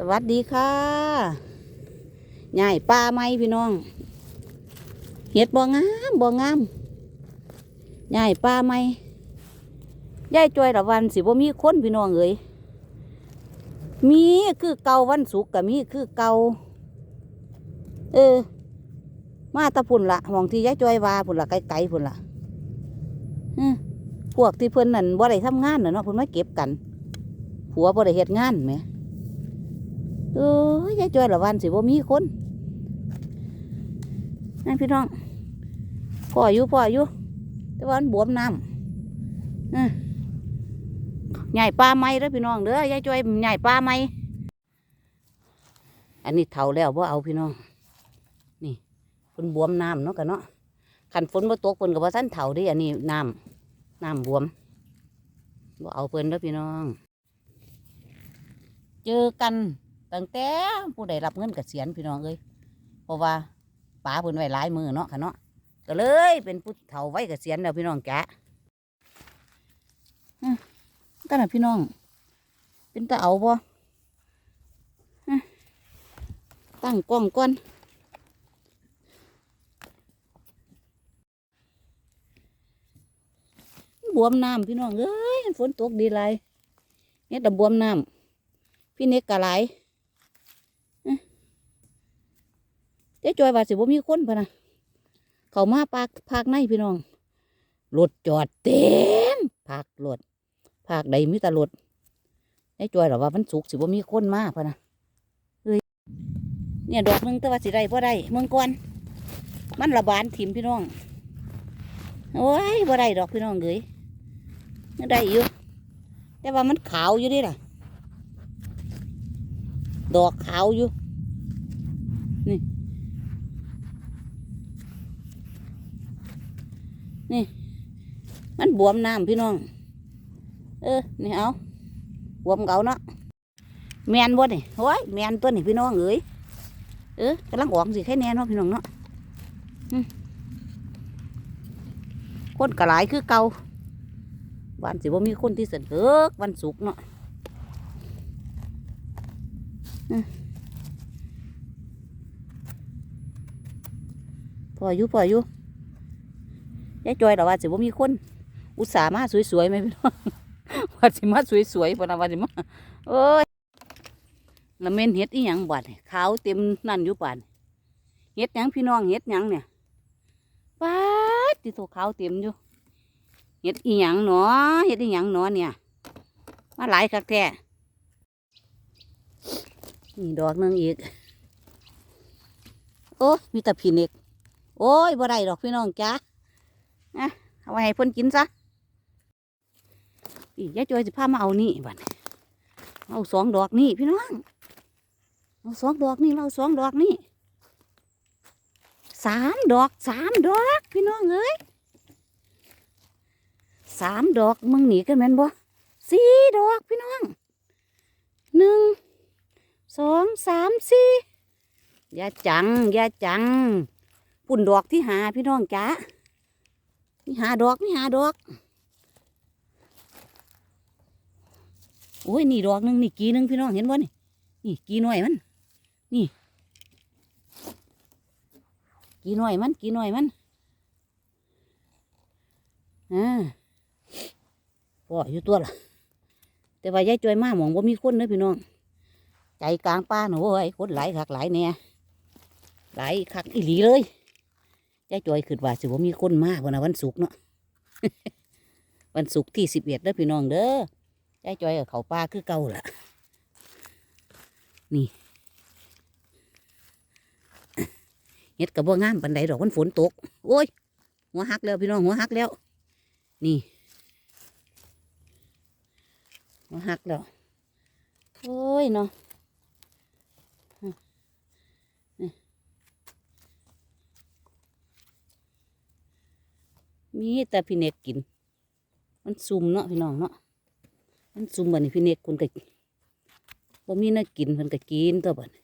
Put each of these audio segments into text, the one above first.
สวัสดีค่ะใหญ่ปลาไหมพี่น้อง เห็ดบ่งามบ่งามใหญ่ปลาไหมยายจอยละวันสิบ่มีคนพี่น้องเอ้ยมีคือเก่าวันศุกร์ก็มีคือเก่าเออ มาตะพุ่นละหมองที่ยายจอยว่าพุ่นละไกลๆพุ่นละพวกที่เพิ่อนนั่นบ่ได้ทำงานน่ะเนาะเพิ่นมาเก็บกัน ผัวบ่ได้เฮ็ดงานแหม เออยายจอยละวันสิบ่มีคนนั่นพี่น้องพ่ออยู่พ่ออยู่แต่ว่ามันบวมน้ำใหญ่ปลาไม้เด้อพี่น้องเด้อยายจอยใหญ่ปลาไม้อันนี้เท่าแล้วบ่าเอาพี่น้อง นี่เพิ่นบวมน้ำเนาะกันเนาะขันฝนบ่ตกเพิ่นก็บ่ทันเท่าดิอันนี้น้ำน้ำบวมบ่าเอาเพิ่นเด้อพี่น้อง เจอกัน ตั้งแต่ผู้ใดรับเงินเกษียณพี่น้องเอ้ยเพราะว่าป๋าเพิ่นไว้หลายมือเนาะค่ะเนาะก็เลยเป็นผู้เฒ่าไว้เกษียณแล้วพี่น้องแกะกันนะพี่น้อง เป็นตาเอาบ่อื้อตั้งกล้องก่อนบวมน้ำพี่น้องเอ้ยฝนตกดีไรเนี่ยแต่บวมน้ำพี่เน็กกะไหลายจ๊จอยว่าสิบ่มีคนพะนะเขามาปากภาคในพี่น้องรถจอดเต็มภาครถภาคใดมีแต่รถเจ๊จอยหรอว่ามันสุกสิบ่มีคนมาพะนะเฮ้ยเนี่ยดอกหนึงแต่ว่าสิได้บ่ได้เมืองก่อนมันระบาดถิ่มพี่น้องโอ้ยบ่ได้ดอกพี่น้องเอ้ยยังได้อยู่แต่ว่ามันขาวอยู่ดิล่ะ ดอกขาวอยู่นี่ นี่ มันบวมน้ำพี่น้อง เออ นี่เอาบวมเก่าเนาะแมนบ่นี่โอ้ยแมนตัวนี่พี่น้องเอ้ยเออกำลังออกสิแค่แน่เนาะพี่น้องเนาะคนกระหลายคือเก่าวันสิบ่มีคนที่เสนเอิกวันศุกร์เนาะพออยู่พออยู่ ยายจอยแต่ว่าสิบ่มีคน อุตส่าห์มาสวยๆไหมพี่น้องว่าสิมาสวยๆพอนะว่าสิมาโอ้ยละเมนเห็ดอีหยังบัดขาวเต็มนั่นอยู่ป่านเห็ดหยังพี่น้องเห็ดหยังเนี่ยป้าดที่ตัวขาวเต็มอยู่เห็ดอีหยังหนอเห็ดอีหยังหนอเนี่ย มาหลายคักแท้นี่ดอกนึงอีก โอ้มีแต่พี่เน็ก โอ้ยบ่ได้ดอกพี่น้องจ้า อะเอาไว้ให้เพิ่นกินซะอียายจอยสิพามาเอานี่บัดนี้เอาสองดอกนี่พี่น้องเอาสองดอกนี่เอาสองดอกนี่สามดอกสามดอกพี่น้องเอ้ยสามดอกมึงหนีกันแม่นบ่สี่ดอกพี่น้องหนึ่งสองสามสี่ย่าจังย่าจังปุ่นดอกที่หาพี่น้องจ้า นี่หาดอกนี่หาดอกโอ้ยนี่ดอกหนึงนี่กีหนึงพี่น้องเห็นบ่นี่นี่กีหน่อยมัน นี่ กีหน่อยมัน กีหน่อยมันอ่าพออยู่ตัวละแต่ว่ายายจอยมาหมองว่ามีคนเด้อพี่น้อง ใจกลางป่าหนูโอ้ยคนหลายคักหลายแน่หลายคักอีหลีเลย ยายจอยคิดว่าสิว่ามีคนมากวันนะวันศุกร์เนาะวันศุกร์ที่สิบเอ็ดเด้อพี่น้องเด้อยายจอยกับเขาป้าคือเก่าล่ะ นี่เฮ็ดกับบ่งามปันใดดอกมันฝนตก โอ้ย หัวหักแล้วพี่น้องหัวหักแล้ว นี่ หัวหักแล้ว โอ้ยเนาะ มีแต่พี่เน็กกิน มันซุ่มเนาะพี่น้องเนาะมันซุ่มบัดนี้พี่เนกคนก็บ่มีน่ากินเพิ่นก็กินตัวบัดนี่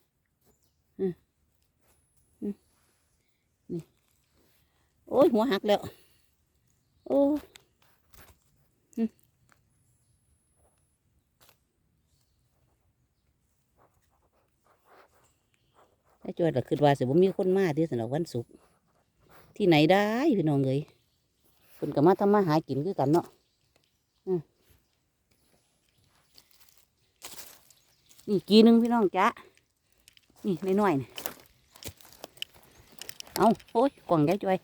โอ้ยหัวหักแล้ว โอ้อื้อถ้าจอยแต่คิดว่าสิบ่มีคนมาที่สนอกวันศุกร์ที่ไหนได้พี่น้องเอ้ย นก็มาทำมาหากินคือกันเนาะนี่กีหนึงพี่น้องจ้ะนี่น้อยนี่เอาโอ้ยกล่องได้จอย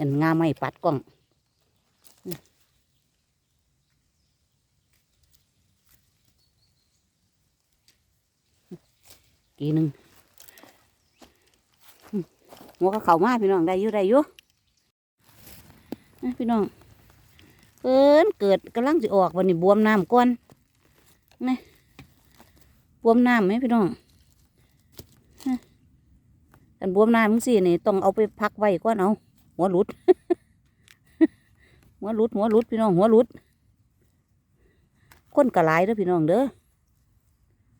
อันงาไม่ปัดกล่องกีหนึงหัวก็เข้ามาพี่น้องได้อยู่ได้อยู่ พี่น้องเพิ่นเกิดกำลังสิออกวันนี้บวมน้ำก่อนนะบวมน้ำไหมพี่น้องกันบวมน้ำมึงสินี่ต้องเอาไปพักไว้ก่อนเอาหัวหลุด หัวหลุดหัวหลุดพี่น้องหัวหลุดคนกระไรเด้อพี่น้องเด้อ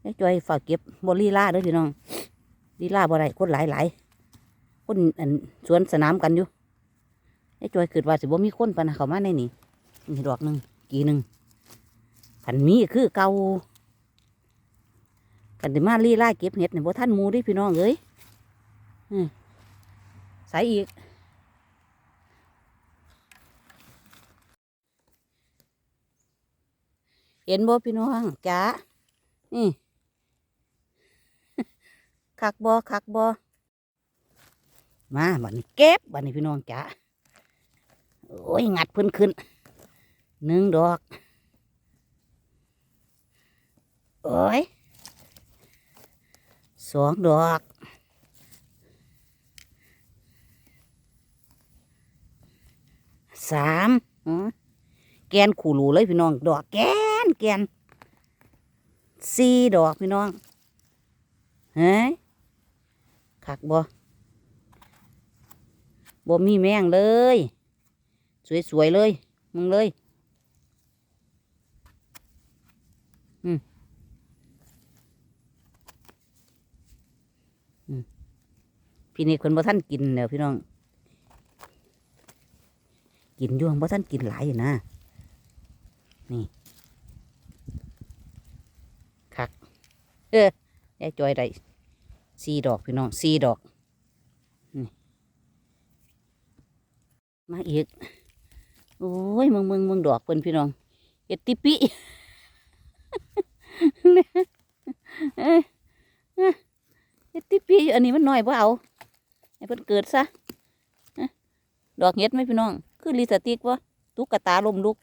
ไอ้จอยฝากเก็บบลีล่าเด้อพี่น้องลีล่าบ่ได้คนหลายหลายคนอันสวนสนามกันอยู่ ไอ้จอยคิดว่าสิบ่มีคนปะนะเขามาในนี่นี่ดอกหนึ่งกี่หนึ่งผันมีคือเก่ากันสิมาลี่ไล่เก็บเห็ดเนี่ยบ่ท่านมูดิพี่น้องเอ้ยใส่อีกเห็นบ่พี่น้องจ้านี่คักบ่คักบ่มาบัดนี้เก็บบัดนี้พี่น้องจ๋า โอ้ยงัดพิ่นขึ้นหนึ่งดอก โอ้ยสองดอก สามแกนขู่หลูเลยพี่น้อง ดอกแกนแกนสี่ดอกพี่น้องเฮ้ยคักบ่บ่มีแมงเลย สวยๆเลย มึงเลยอืมอืมพี่นี่คนบ่ท่านกินเดี๋ยวพี่น้อง กินอยวงบ่ท่านกินหลายอยู่นะ นี่คัก เออยายจอยได้สี่ดอกพี่น้องสี่ดอก นี่ มาอีก โอ้ยมึงมึงมึงดอกเพิ่นพี่น้องเอ็ดติปิเอ็ดติปิอันนี้มันน้อยบ่เอาให้เพิ่นเกิดซะดอกเห็ดไหมพี่น้อง คือลีสติกวะตุ๊กตาลมลุก